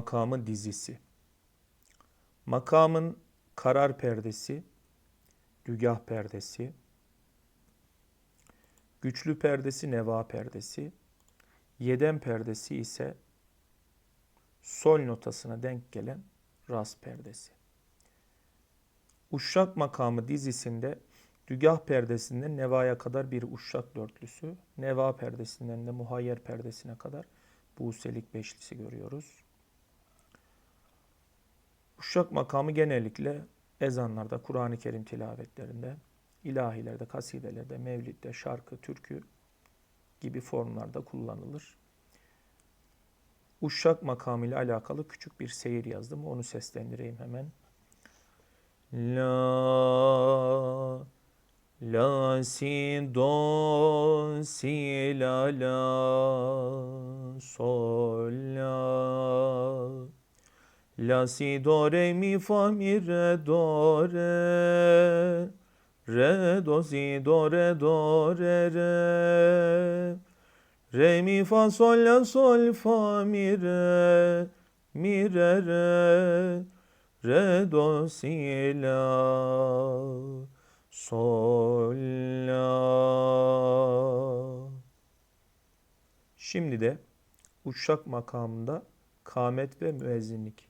makamı dizisi. Makamın karar perdesi, dügah perdesi, güçlü perdesi neva perdesi, yedem perdesi ise sol notasına denk gelen ras perdesi. Uşak makamı dizisinde dügah perdesinden nevaya kadar bir uşak dörtlüsü, neva perdesinden de muhayyer perdesine kadar buselik beşlisi görüyoruz. Uşak makamı genellikle ezanlarda, Kur'an-ı Kerim tilavetlerinde, ilahilerde, kasidelerde, mevlidde, şarkı, türkü gibi formlarda kullanılır. Uşak makamı ile alakalı küçük bir seyir yazdım. Onu seslendireyim hemen. La La si do si la la sol la La si do re mi fa mi re do re. Re do si do re do re re. Re mi fa sol la sol fa mi re. Mi re re. Re do si la. Sol la. Şimdi de uşak makamında kâmet ve müezzinlik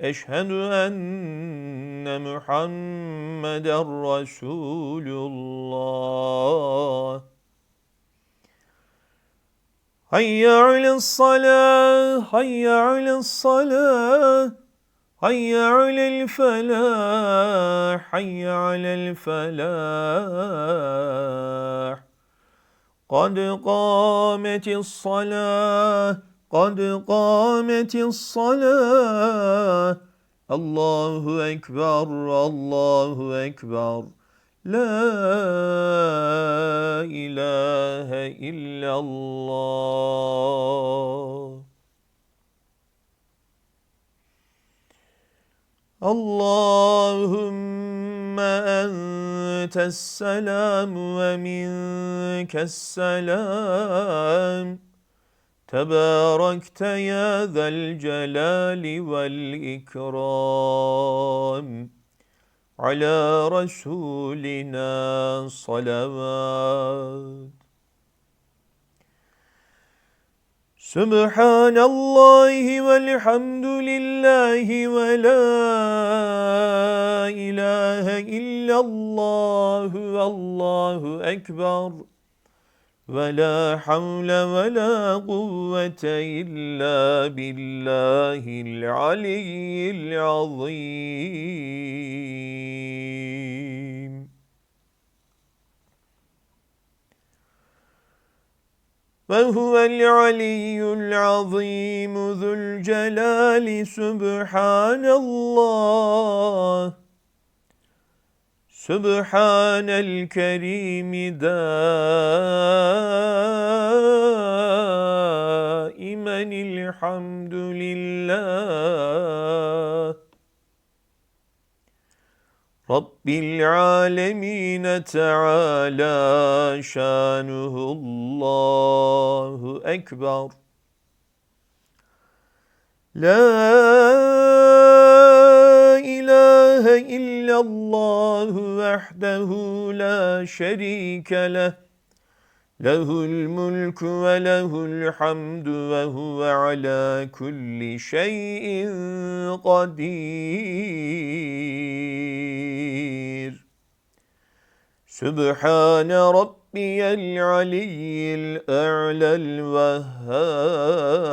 Eşhedü enne Muhammeden Resulullah. Hayya alel salah, hayya alel salah. Hayya alel felah, hayya alel felah. Kad kâmetis salah. قد قامت الصلاة الله أكبر الله أكبر لا إله إلا الله اللهم أنت السلام ومنك السلام تباركت يا ذا الجلال والإكرام على رسولنا صلوات. سبحان الله والحمد لله ولا إله إلا الله والله أكبر. ولا حول ولا قوة إلا بالله العلي العظيم. وهو العلي العظيم ذو الجلال سبحان الله. سبحان الكريم دائما الحمد لله. رب العالمين تعالى شانه الله أكبر. لا الله وحده لا شريك له. له الملك وله الحمد وهو على كل شيء قدير. سبحان ربي العلي الأعلى الوهاب.